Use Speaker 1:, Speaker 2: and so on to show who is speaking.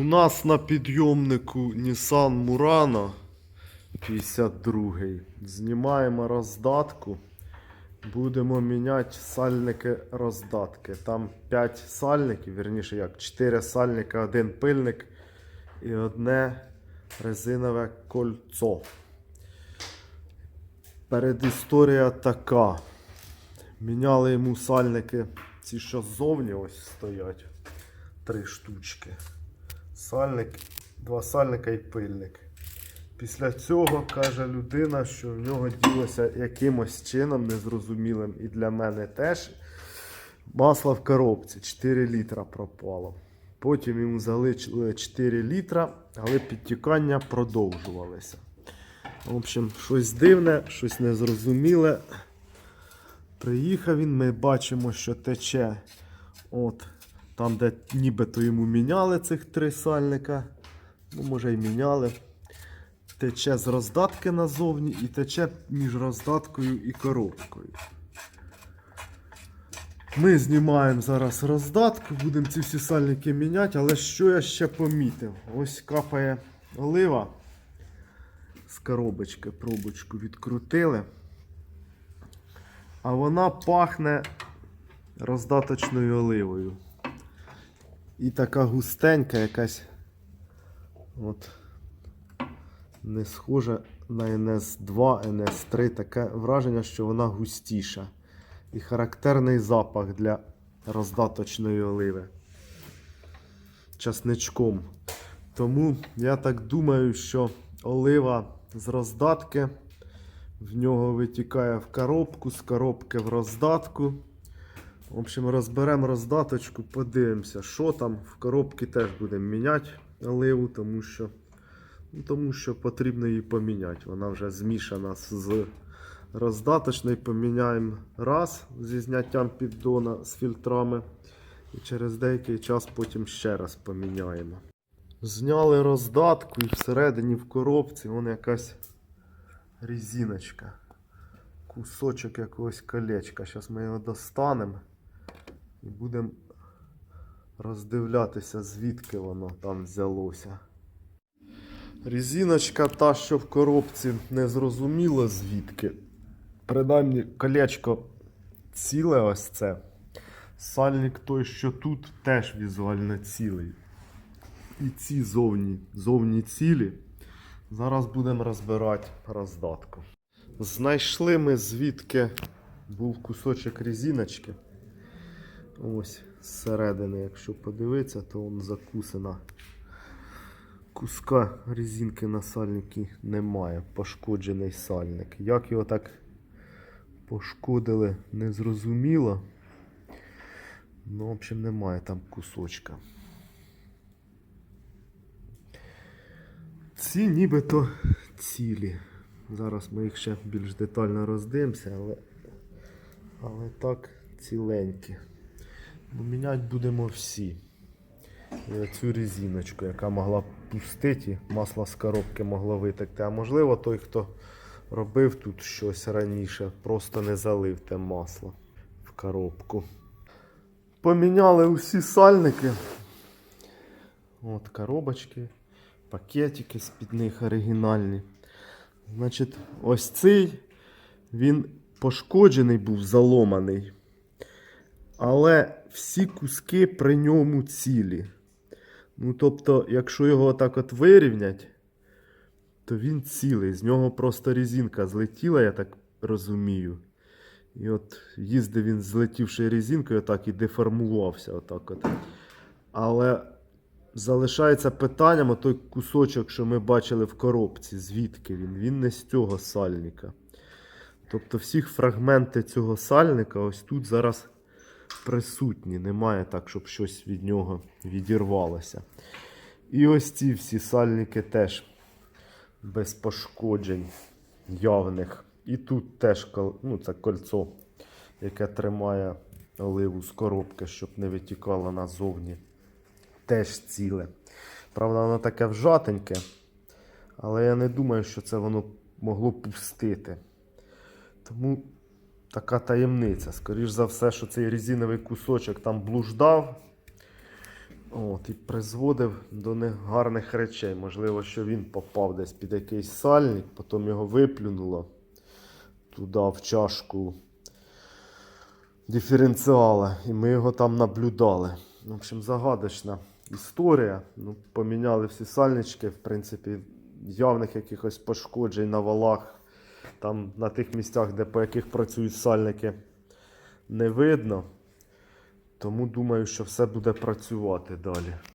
Speaker 1: У нас на підйомнику Nissan Murano 52. Знімаємо роздатку. Будемо міняти сальники роздатки. Там 5 сальників, вірніше як 4 сальника, один пильник і одне резинове кольцо. Передісторія така. Міняли йому сальники, ці що ззовні ось стоять. Три штучки. Сальник, два сальника і пильник. Після цього каже людина, що в нього ділося якимось чином незрозумілим і для мене теж. Масло в коробці 4 літра пропало. Потім йому залишили 4 літра, але підтікання продовжувалися. В общем, щось дивне, щось незрозуміле. Приїхав він, ми бачимо, що тече. От, там, де нібито йому міняли цих три сальника. Ну, може й міняли. Тече з роздатки назовні і тече між роздаткою і коробкою. Ми знімаємо зараз роздатку, будемо ці всі сальники міняти, але що я ще помітив? Ось капає олива з коробочки, пробочку відкрутили. А вона пахне роздаточною оливою. І така густенька якась. От. Не схожа на NS2, NS3. Таке враження, що вона густіша. І характерний запах для роздаточної оливи. Часничком. Тому я так думаю, що олива з роздатки в нього витікає в коробку, з коробки в роздатку. В общем, розберемо роздаточку, подивимося, що там. В коробці теж будемо міняти оливу, тому що, ну, тому що потрібно її поміняти. Вона вже змішана з роздаточною. Поміняємо раз зі зняттям піддона з фільтрами. І через деякий час потім ще раз поміняємо. Зняли роздатку і всередині в коробці вон якась резиночка. Кусочок якогось колечка. Зараз ми його достанемо і будемо роздивлятися, звідки воно там взялося. Резиночка та, що в коробці не зрозуміло звідки. Принаймні колечко ціле ось це. Сальник той, що тут, теж візуально цілий. І ці зовні, зовні цілі. Зараз будемо розбирати роздатку. Знайшли ми звідки був кусочок резиночки. Ось зсередини, якщо подивитися, то он закусана. Куска резинки на сальнику немає. Пошкоджений сальник. Як його так пошкодили, не зрозуміло. Ну, в общем, немає там кусочка. Ці нібито цілі. Зараз ми їх ще більш детально роздивимося, але, але так ціленькі. Ну, міняти будемо всі. І оцю резиночку, яка могла пустити, масло з коробки могло витекти. А можливо, той, хто робив тут щось раніше, просто не залив те масло в коробку. Поміняли усі сальники. От коробочки, пакетики з-під них оригінальні. Значить, ось цей він пошкоджений був, заломаний. Але всі куски при ньому цілі. Ну, тобто, якщо його так от вирівнять, то він цілий. З нього просто резинка злетіла, я так розумію. І от їздив він, злетівши резинкою, отак і деформувався. Отак от. Але залишається питанням той кусочок, що ми бачили в коробці, звідки він? Він не з цього сальника. Тобто всіх фрагменти цього сальника ось тут зараз присутні. Немає так, щоб щось від нього відірвалося. І ось ці всі сальники теж без пошкоджень явних. І тут теж ну, це кольцо, яке тримає оливу з коробки, щоб не витікало назовні. Теж ціле. Правда, воно таке вжатеньке, але я не думаю, що це воно могло пустити. Тому така таємниця. Скоріш за все, що цей резиновий кусочок там блуждав От, і призводив до негарних речей. Можливо, що він попав десь під якийсь сальник, потім його виплюнуло туди в чашку диференціала, і ми його там наблюдали. В общем, загадочна історія. Ну, поміняли всі сальнички, в принципі, явних якихось пошкоджень на валах. Там на тих місцях, де по яких працюють сальники, не видно. Тому думаю, що все буде працювати далі.